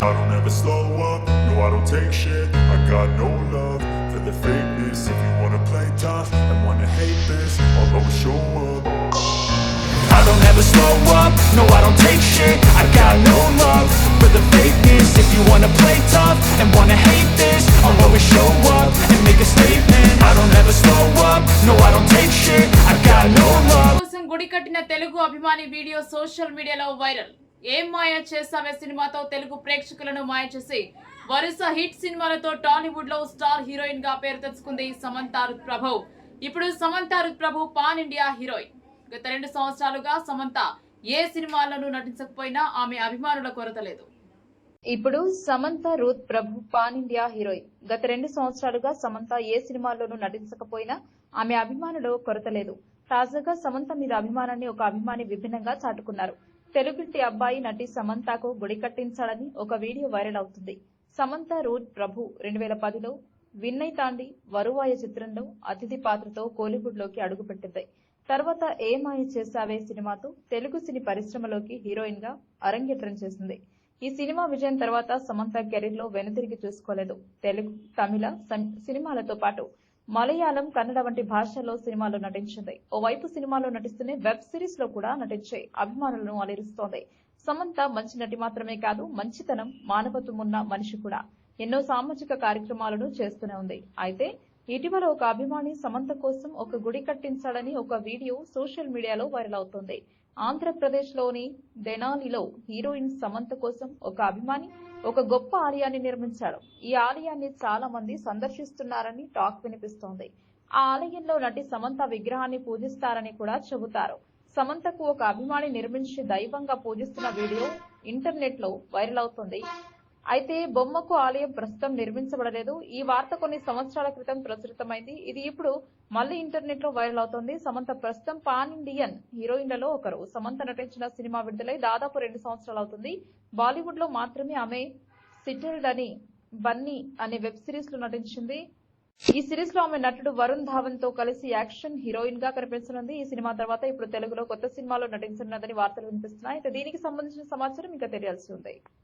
I don't ever slow up, no I don't take shit I got no love for the fakeness If you wanna play tough and wanna hate this I'll always show up I don't ever slow up, no I don't take shit I got no love for the fakeness If you wanna play tough and wanna hate this I'll always show up and make a statement I don't ever slow up, no I don't take shit I got no love కోసం గుడి కట్టిన తెలుగు అభిమాని video social మీడియాలో viral ఏం మాయ చేసావే సినిమాతో తెలుగు ప్రేక్షకులను మాయ చేసి? వరుస హిట్ సినిమాలతో టాలీవుడ్లో స్టార్ హీరోయిన్గా పేరు తెచ్చుకుంది సమంత రుత్ ప్రభు ఇప్పుడు Samantha Ruth Prabhu pan India heroine. గత రెండు సంవత్సరాలుగా సమంత ఏ సినిమాలను నటించకపోయినా ఆమె అభిమానుల కొరత లేదు. ఇప్పుడు Samantha Ruth Prabhu pan India heroine. గత రెండు సంవత్సరాలుగా సమంత ఏ సినిమాల్లోనూ నటించకపోయినా ఆమె అభిమానులు కొరత లేదు. తాజాగా సమంత మీద అభిమానాన్ని ఒక అభిమాని విభిన్నంగా చాటుకున్నారు. తెలుగుంటి అబ్బాయి నటి సమంతకు గుడి కట్టించాడని ఒక వీడియో వైరల్ అవుతుంది. సమంత రూట్ ప్రభు రెండు వేల పదిలో విన్నయ్ తాండి వరువాయ చిత్రంలో అతిథి పాత్రతో కోలీవుడ్లోకి అడుగుపెట్టింది. తర్వాత ఏమాయ చేశావే సినిమాతో తెలుగు సినీ పరిశ్రమలోకి హీరోయిన్గా అరంగేట్రం చేసింది. ఈ సినిమా విజయం తర్వాత సమంత కెరీర్లో వెనుతిరిగి చూసుకోలేదు. తెలుగు తమిళ సినిమాలతో పాటు మలయాళం కన్నడ వంటి భాషల్లో సినిమాల్లో నటించింది. ఓవైపు సినిమాలో నటిస్తూనే వెబ్ సిరీస్లో కూడా నటించే అభిమానులను అలరిస్తోంది. సమంత మంచి నటి మాత్రమే కాదు మంచితనం మానవత్వం ఉన్న మనిషి కూడా. ఎన్నో సామాజిక కార్యక్రమాలను చేస్తూనే ఉంది. అయితే ఇటీవల ఒక అభిమాని సమంత కోసం ఒక గుడి కట్టించాడని ఒక వీడియో సోషల్ మీడియాలో వైరల్ అవుతోంది. ఆంధ్రప్రదేశ్లోని దెనాలిలో హీరోయిన్ సమంత కోసం ఒక అభిమాని ఒక గొప్ప ఆలయాన్ని నిర్మించాడు. ఈ ఆలయాన్ని చాలా మంది సందర్శిస్తున్నారని టాక్ వినిపిస్తోంది. ఆ ఆలయంలో నటి సమంత విగ్రహాన్ని పూజిస్తారని కూడా చెబుతారు. సమంతకు ఒక అభిమాని నిర్మించి దైవంగా పూజిస్తున్న వీడియో ఇంటర్నెట్లో వైరల్ అవుతుంది. అయితే బొమ్మకు ఆలయం ప్రస్తుతం నిర్మించబడలేదు. ఈ వార్త కొన్ని సంవత్సరాల క్రితం ప్రచురితమైంది. ఇది ఇప్పుడు మళ్ళీ ఇంటర్నెట్లో వైరల్ అవుతోంది. సమంత ప్రస్తుతం పాన్ ఇండియన్ హీరోయిన్లలో ఒకరు. సమంత నటించిన సినిమా విడుదలై దాదాపు రెండు సంవత్సరాలు అవుతుంది. బాలీవుడ్లో మాత్రమే ఆమె సిటిల్డ్ అని బన్నీ అనే వెబ్ సిరీస్లో నటించింది. ఈ సిరీస్లో ఆమె నటుడు వరుణ్ ధావన్తో కలిసి యాక్షన్ హీరోయిన్గా కనిపిస్తున్నది ఈ సినిమా తర్వాత ఇప్పుడు తెలుగులో కొత్త సినిమాలో నటించనున్నదని వార్తలు వినిపిస్తున్నాయి. అయితే దీనికి సంబంధించిన సమాచారం ఇంకా తెలియాల్సి ఉంది.